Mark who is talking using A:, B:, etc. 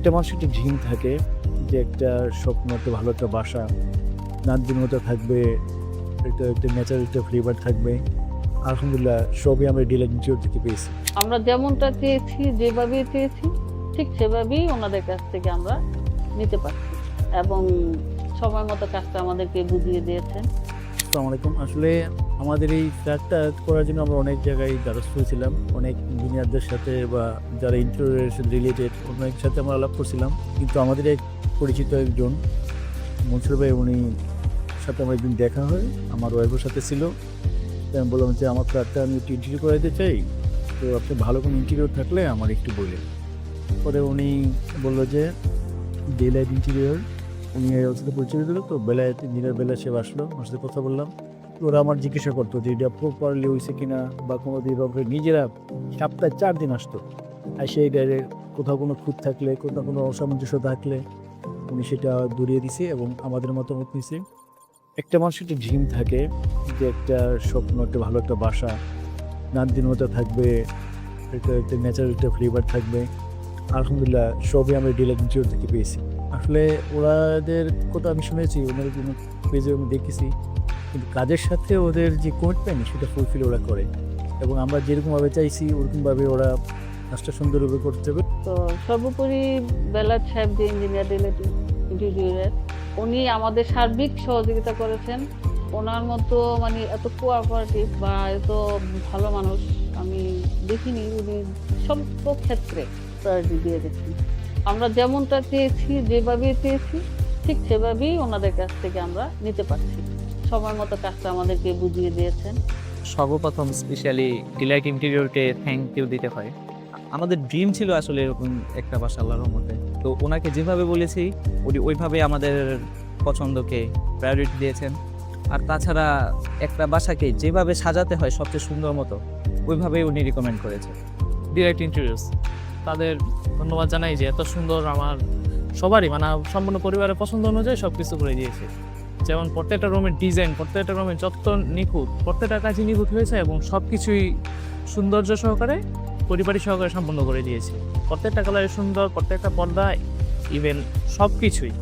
A: একটা মানুষের একটা ড্রিম থাকে, যে একটা স্বপ্ন, একটা ভালো একটা বাসা নান্দুর মতো থাকবে, একটা একটা ন্যাচারাল একটা ফ্লেভার থাকবে। আলহামদুলিল্লাহ, সবই আমরা ডিলার ইনস্টিটিউট থেকে পেয়েছি
B: আমরা যেমনটা চেয়েছি যেভাবে চেয়েছি, ঠিক সেভাবেই ওনাদের কাছ থেকে আমরা নিতে পারছি। এবং সময় মতো কাজটা আমাদেরকে বুঝিয়ে দিয়েছেন।
A: আসসালামু আলাইকুম। আসলে আমাদের এই ফ্ল্যাটটা করার জন্য আমরা অনেক জায়গায় দ্বারস্থ হয়েছিলাম। অনেক ইঞ্জিনিয়ারদের সাথে বা যারা ইন্টেরিয়রের সাথে রিলেটেড অনেক সাথে আমরা আলাপ করছিলাম। কিন্তু আমাদের এক পরিচিত একজন, মনসুর ভাই, উনি সাথে আমার একদিন দেখা হয়। আমার ওয়াইফের সাথে ছিল। আমি বললাম যে, আমার ফ্ল্যাটটা আমি একটু ইন্টেরিয়র করে দিতে চাই। তো আপনি ভালো কোনো ইন্টেরিয়র থাকলে আমার একটু বললেন পরে উনি বলল যে ডে লাইট ইন্টেরিয়র উনি ওর সাথে পরিচয় দিল, তো বেলায় দিনের বেলা সে আসলো ওর সাথে কথা বললাম। ওরা আমার জিজ্ঞাসা করতো যে এটা প্রপারলি হয়েছে কিনা বা কোনো ওপরে নিজেরা সপ্তাহে চার দিন আসতো। আর সেই ডাইরেক্ট কোথাও কোনো খুঁত থাকলে, কোথাও কোনো অসামঞ্জস্য থাকলে উনি সেটা দূরিয়ে দিছে এবং আমাদের মতামত নিছে। একটা মানুষের একটা ড্রিম থাকে, যে একটা স্বপ্ন, একটা ভালো একটা বাসা নান্দির মতো থাকবে, একটা একটা ন্যাচারাল একটা ফ্লেভার থাকবে, আলহামদুলিল্লাহ সবই আমরা ডিলার থেকে পেয়েছি। আসলে ওনাদের কথা আমি শুনেছি ওনাদের কোনো পেজে আমি দেখেছি। কিন্তু কাজের সাথে ওদের যে কমিটমেন্ট সেটা ফুলফিল ওরা করে। এবং আমরা যেরকমভাবে চাইছি, ওরকমভাবে ওরা কাজটা সুন্দরভাবে করতে হবে
B: তো সর্বোপরি বেলাত সাহেব যে ইঞ্জিনিয়ার ইন্টেরিয়রের উনি আমাদের সার্বিক সহযোগিতা করেছেন। ওনার মতো মানে এত কোঅপারেটিভ বা এত ভালো মানুষ আমি দেখিনি। উনি সব ক্ষেত্রে প্রায়োরিটি দিয়ে দিচ্ছেন আমরা যেমনটা চেয়েছি যেভাবে চেয়েছি ঠিক সেভাবেই ওনাদের কাছ থেকে আমরা নিতে পারছি। সময় মতো কাজটা আমাদেরকে বুঝিয়ে দিয়েছেন।
C: সর্বপ্রথম স্পেশালি ডিলাইট ইন্টেরিয়রকে থ্যাংক ইউ দিতে হয়। আমাদের ড্রিম ছিল আসলে এরকম একটা বাসা আল্লাহর রহমতে। তো ওনাকে যেভাবে বলেছি উনি ওইভাবে আমাদের পছন্দকে প্রায়োরিটি দিয়েছেন। আর তাছাড়া একটা বাসাকে যেভাবে সাজাতে হয় সবচেয়ে সুন্দর মতো ওইভাবেই উনি রিকমেন্ড করেছেন।
D: Direct interviews. তাদের ধন্যবাদ জানাই যে এত সুন্দর আমার সবারই মানে সম্পূর্ণ পরিবারের পছন্দ অনুযায়ী সব কিছু করে দিয়েছে। যেমন প্রত্যেকটা রুমের ডিজাইন, প্রত্যেকটা রুমের যত নিখুঁত, প্রত্যেকটা কাজই নিখুঁত হয়েছে এবং সব কিছুই সৌন্দর্য সহকারে, পরিবারই সহকারে সম্পন্ন করে দিয়েছে। প্রত্যেকটা কালারে সুন্দর, প্রত্যেকটা পর্দা ইভেন সব কিছুই